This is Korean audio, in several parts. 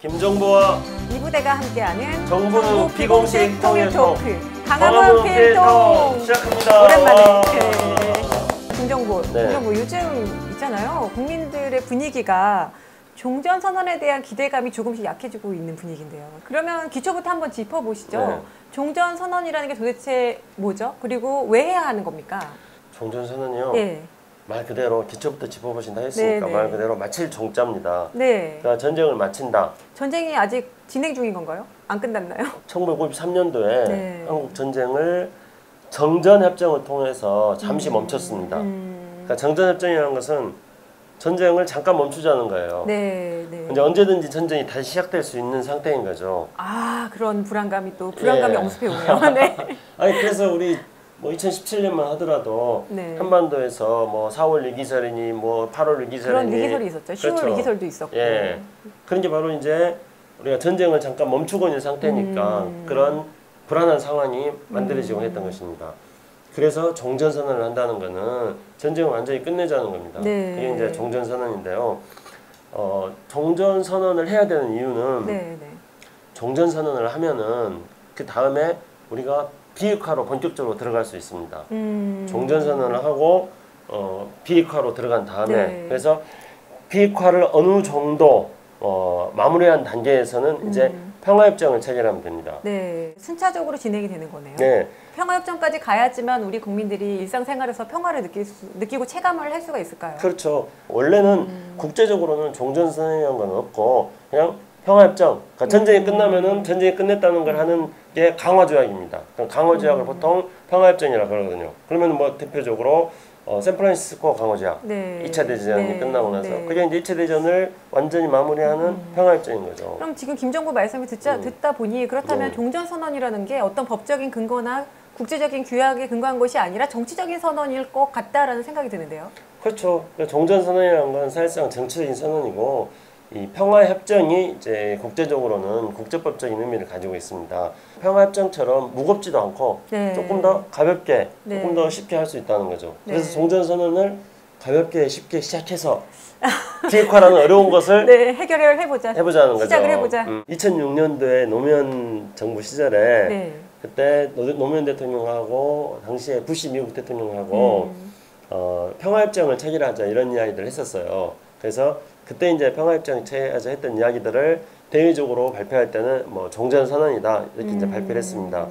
김정보와 이 부대가 함께하는 정부 비공식 통일 토크. 강화문 필통 시작합니다. 오랜만에 와. 네. 김정보 네. 김정보 요즘 있잖아요 국민들의 분위기가 종전 선언에 대한 기대감이 조금씩 약해지고 있는 분위기인데요. 그러면 기초부터 한번 짚어보시죠. 네. 종전 선언이라는 게 도대체 뭐죠? 그리고 왜 해야 하는 겁니까? 종전 선언이요. 예, 말 그대로 기초부터 짚어보신다 했으니까 네, 네. 말 그대로 마칠 종자입니다. 네. 그러니까 전쟁을 마친다. 전쟁이 아직 진행 중인 건가요? 안 끝났나요? 1953년도에 네. 한국 전쟁을 정전 협정을 통해서 잠시 멈췄습니다. 음, 그러니까 정전 협정이라는 것은 전쟁을 잠깐 멈추자는 거예요. 네, 네. 이제 언제든지 전쟁이 다시 시작될 수 있는 상태인 거죠. 아 그런 불안감이 또 불안감이 예. 엄습해 오네요. 네. 아니 그래서 우리 뭐 2017년만 하더라도 네. 한반도에서 뭐 4월 위기설이니 뭐 8월 위기설이니 그런 위기설이 있었죠. 10월 그렇죠. 위기설도 있었고. 예. 그런 게 바로 이제 우리가 전쟁을 잠깐 멈추고 있는 상태니까 음. 그런 불안한 상황이 만들어지고 했던 것입니다. 그래서 종전선언을 한다는 거는 전쟁을 완전히 끝내자는 겁니다. 네. 그게 이제 종전선언인데요. 어, 종전선언을 해야 되는 이유는 네, 네. 종전선언을 하면은 그 다음에 우리가 비핵화로 본격적으로 들어갈 수 있습니다. 음. 종전선언을 하고 어, 비핵화로 들어간 다음에 네. 그래서 비핵화를 어느 정도 어, 마무리한 단계에서는 이제 음. 평화협정을 체결하면 됩니다. 네, 순차적으로 진행이 되는 거네요. 네, 평화협정까지 가야지만 우리 국민들이 일상생활에서 평화를 느낄 수, 느끼고 체감을 할 수가 있을까요? 그렇죠. 원래는 음. 국제적으로는 종전선언이라는 건 없고 그냥 평화협정. 그러니까 전쟁이 음. 끝나면은 전쟁이 끝냈다는 걸 하는 게 강화조약입니다. 그럼 강화조약을 음. 보통 평화협정이라 그러거든요. 그러면 뭐 대표적으로 어, 샌프란시스코 강화조약. 네. 2차 대전이 네. 끝나고 나서 네. 그게 이제 2차 대전을 완전히 마무리하는 음. 평화협정인 거죠. 그럼 지금 김정부 말씀을 듣자, 음. 듣다 보니 그렇다면 네. 종전선언이라는 게 어떤 법적인 근거나 국제적인 규약에 근거한 것이 아니라 정치적인 선언일 것 같다라는 생각이 드는데요. 그렇죠. 종전선언이라는 건 사실상 정치적인 선언이고 이 평화협정이 이제 국제적으로는 국제법적인 의미를 가지고 있습니다. 평화협정처럼 무겁지도 않고 네. 조금 더 가볍게, 네. 조금 더 쉽게 할 수 있다는 거죠. 그래서 네. 종전선언을 가볍게 쉽게 시작해서 비핵화라는 어려운 것을 네, 해결을 해보자. 해보자는 거죠. 시작을 해보자. 음, 2006년도에 노무현 정부 시절에 네. 그때 노- 노무현 대통령하고 당시에 부시 미국 대통령하고 음. 어, 평화협정을 체결하자 이런 이야기들을 했었어요. 그래서 그때 이제 평화협정 체결하자 했던 이야기들을 대외적으로 발표할 때는 뭐 종전선언이다 이렇게 이제 음. 발표를 했습니다.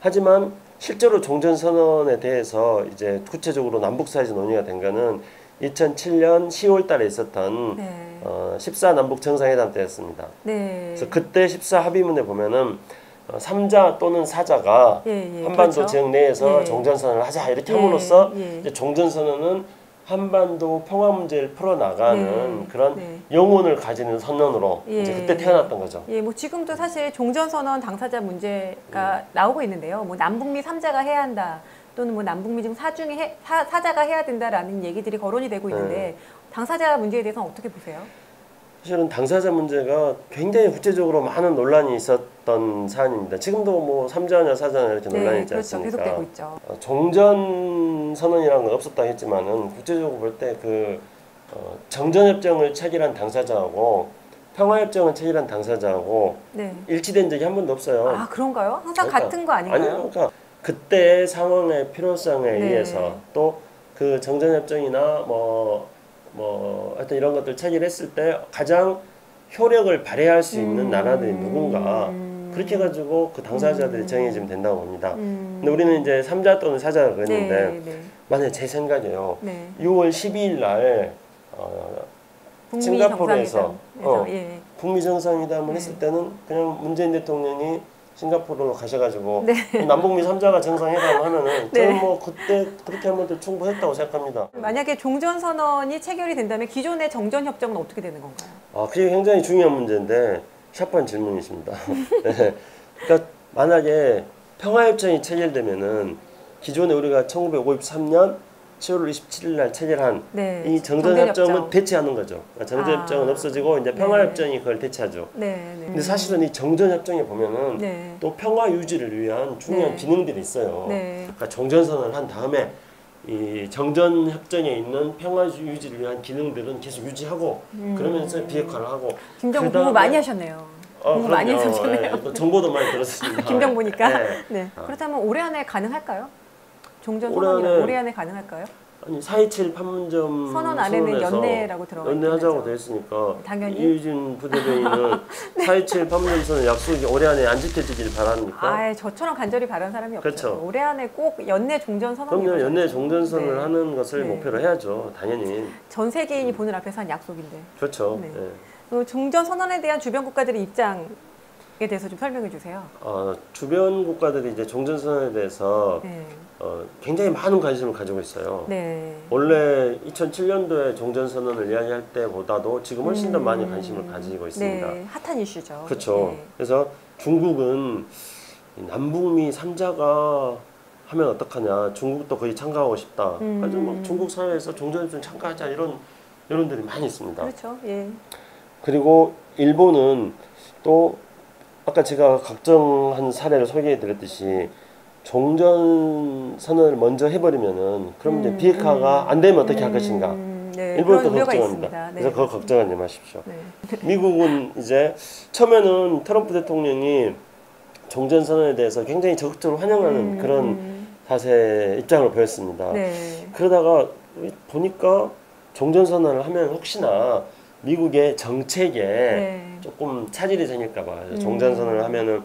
하지만 실제로 종전선언에 대해서 이제 구체적으로 남북 사이에서 논의가 된 거는 2007년 10월 달에 있었던 네. 어, 14 남북 정상회담 때였습니다. 네. 그래서 그때 14 합의문에 보면은 어, 3자 또는 4자가 예, 예, 한반도 그렇죠. 지역 내에서 예. 종전선언을 하자 이렇게 예, 함으로써 예. 이제 종전선언은 한반도 평화 문제를 풀어나가는 네, 그런 네. 영혼을 가지는 선언으로 예. 이제 그때 태어났던 거죠. 예, 뭐 지금도 사실 종전선언 당사자 문제가 나오고 있는데요. 뭐 남북미 3자가 해야 한다. 또는 뭐 남북미 중4 중에 해, 사, 사자가 해야 된다라는 얘기들이 거론이 되고 네. 있는데 당사자 문제에 대해서는 어떻게 보세요? 사실은 당사자 문제가 굉장히 구체적으로 많은 논란이 있었던 사안입니다. 지금도 뭐 3자냐 4자냐 이렇게 논란이 있지 그렇죠. 않습니까? 계속되고 있죠. 어, 종전 선언이라는 건 없었다 했지만은 국제적으로 볼 때그 어, 정전협정을 체결한 당사자하고 평화협정을 체결한 당사자하고 네. 일치된 적이 한 번도 없어요. 아, 그런가요? 항상 그러니까, 같은 거 아닌가요? 아니요, 그러니까 그때의 상황의 필요성에 네. 의해서 또 그 정전협정이나 뭐, 뭐 하여튼 이런 것들 체결했을 때 가장 효력을 발휘할 수 있는 음. 나라들이 누군가 음. 그렇게 해가지고 그 당사자들이 음. 정해지면 된다고 봅니다. 음. 근데 우리는 이제 3자 또는 4자가 그랬는데 네, 네. 만약에 제 생각이에요. 네. 6월 12일 날 어, 싱가포르에서, 어. 예. 북미 정상회담을 네. 했을 때는 그냥 문재인 대통령이 싱가포르로 가셔가지고 네. 남북미 3자가 정상회담을 하면은 네. 저는 뭐 그때 그렇게 하면 도 충분했다고 생각합니다. 만약에 종전 선언이 체결이 된다면 기존의 정전 협정은 어떻게 되는 건가요? 아, 그게 굉장히 중요한 문제인데 샤프한 질문이십니다. 네. 그러니까 만약에 평화협정이 체결되면은 기존에 우리가 1953년 7월 27일 날 체결한 네. 이 정전협정은 정전협정. 대체하는 거죠. 그러니까 정전협정은 아. 없어지고 이제 평화협정이 그걸 대체하죠. 네, 네. 근데 사실은 이 정전협정에 보면은 네. 또 평화 유지를 위한 중요한 네. 기능들이 있어요. 네. 그러니까 종전선언을 한 다음에 이 정전 협정에 있는 평화 유지를 위한 기능들은 계속 유지하고 그러면서 비핵화를 하고 그다음에- 공부 많이 하셨네요. 어, 공부 많이. 하셨네요. 예, 또 정보도 많이 들었습니다. 김정보니까. 네. 네. 아. 그렇다면 올해 안에 가능할까요? 종전 선언이 안에- 올해 안에 가능할까요? 아니 4.27 판문점 선언 안에는 선언에서 연내라고 들어가 있긴 연내하자고 하죠. 돼 있으니까 당연히. 이유진 부대변인은 4.27 판문점 선언 약속이 올해 안에 안 지켜지길 바랍니까? 아, 저처럼 간절히 바라는 사람이 없죠. 그렇죠. 올해 안에 꼭 연내 종전 선언이 그럼요 연내 종전선을 네. 하는 것을 네. 목표로 해야죠 당연히 전 세계인이 보는 앞에서 한 약속인데. 그렇죠 네. 예. 그 종전 선언에 대한 주변 국가들의 입장에 대해서 좀 설명해 주세요. 어, 주변 국가들이 이제 종전선언에 대해서 네. 어, 굉장히 많은 관심을 가지고 있어요. 네. 원래 2007년도에 종전선언을 이야기할 때보다도 지금 훨씬 더 음. 많이 관심을 가지고 있습니다. 네, 핫한 이슈죠. 그렇죠. 네. 그래서 중국은 이 남북미 3자가 하면 어떡하냐. 중국도 거의 참가하고 싶다. 음. 그래서 뭐 중국 사회에서 종전협정 참가하자 이런 여론들이 많이 있습니다. 그렇죠. 예. 그리고 일본은 또 아까 제가 각정한 사례를 소개해 드렸듯이 종전 선언을 먼저 해버리면은 그럼 이제 음, 비핵화가 안 되면 어떻게 할 것인가 음, 네, 일본도 걱정합니다. 네. 그래서 그거 걱정하지 마십시오. 네. 미국은 이제 처음에는 트럼프 대통령이 종전 선언에 대해서 굉장히 적극적으로 환영하는 음, 그런 음, 자세 입장을 보였습니다. 네. 그러다가 보니까 종전 선언을 하면 혹시나 미국의 정책에 네. 조금 차질이 생길까봐 음. 종전 선언을 하면은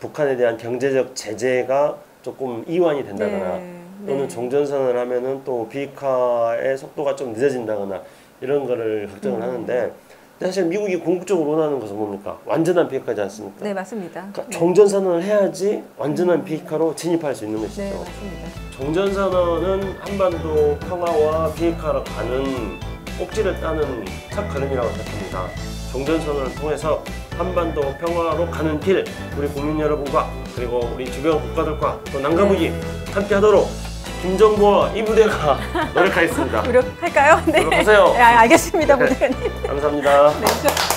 북한에 대한 경제적 제재가 조금 이완이 된다거나 네. 또는 네. 종전 선언을 하면은 또 비핵화의 속도가 좀 늦어진다거나 이런 거를 걱정을 음. 하는데 사실 미국이 궁극적으로 원하는 것은 뭡니까? 완전한 비핵화지 않습니까? 네, 맞습니다. 그러니까 네. 종전 선언을 해야지 완전한 비핵화로 진입할 수 있는 것이죠. 네, 맞습니다. 종전 선언은 한반도 평화와 비핵화로 가는 꼭지를 따는 첫 걸음이라고 생각합니다. 종전 선언을 통해서 한반도 평화로 가는 길 우리 국민 여러분과 그리고 우리 주변 국가들과 또 남가북이 네. 함께하도록 김정부와 이 부대가 노력하겠습니다. 노력할까요? 네. 노력하세요. 네, 알겠습니다, 부대표님. 감사합니다. 네, 저-